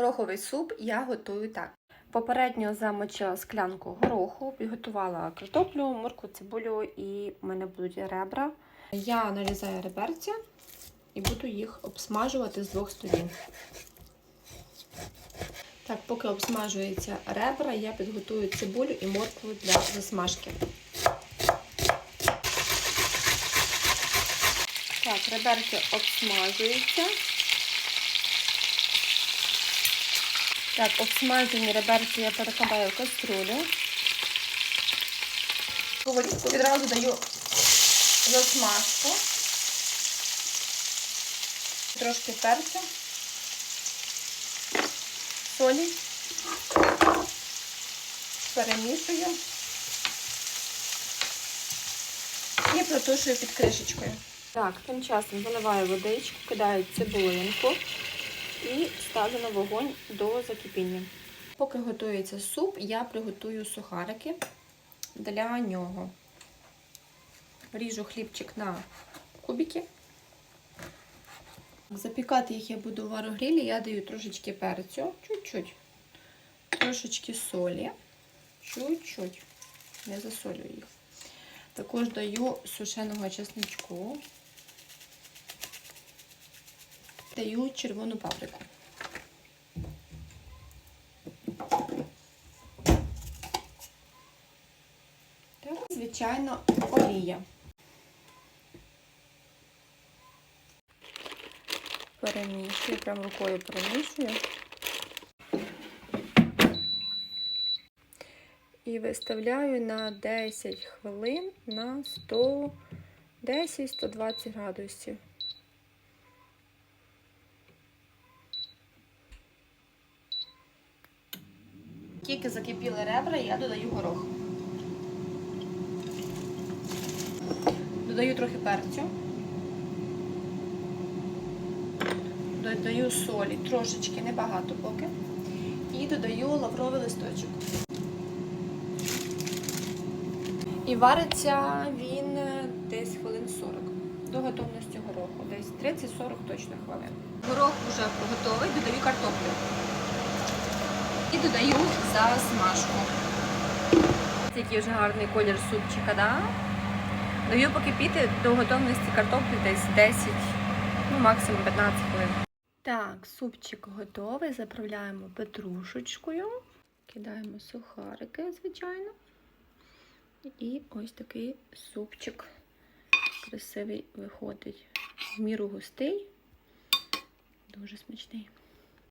Гороховий суп я готую так. Попередньо замочила склянку гороху, підготувала картоплю, морку, цибулю і в мене будуть ребра. Я нарізаю реберця і буду їх обсмажувати з двох сторін. Так, поки обсмажується ребра, я підготую цибулю і моркву для засмажки. Так, реберки обсмажуються. Так, обсмажені реберки я перекладаю в каструлю. Сковорідку відразу даю засмажку. Трошки перцю, солі. Перемішую і протушую під кришечкою. Так, тим часом заливаю водичку, кидаю цибулинку і ставлю на вогонь до закипіння. Поки готується суп, я приготую сухарики для нього. Ріжу хлібчик на кубики. Запікати їх я буду в варогрілі, я даю трошечки перцю, чуть-чуть, трошечки солі, чуть-чуть, не засолюю їх. Також даю сушеного чесничку, даю червону паприку. Так, звичайно, олія. Перемішую, прям рукою перемішую. І виставляю на 10 хвилин на 110-120 градусів. Тільки закипіли ребра, я додаю горох. Додаю трохи перцю. Додаю солі, трошечки, небагато поки. І додаю лавровий листочок. І вариться він десь хвилин 40 до готовності гороху. Десь 30-40 точно хвилин. Горох вже готовий, додаю картоплю. І додаю засмажку. Який вже гарний колір супчика, да? Даю покипіти до готовності картоплі десь 10, ну максимум 15 хвилин. Так, супчик готовий. Заправляємо петрушечкою. Кидаємо сухарики, звичайно. І ось такий супчик красивий виходить. В міру густий, дуже смачний.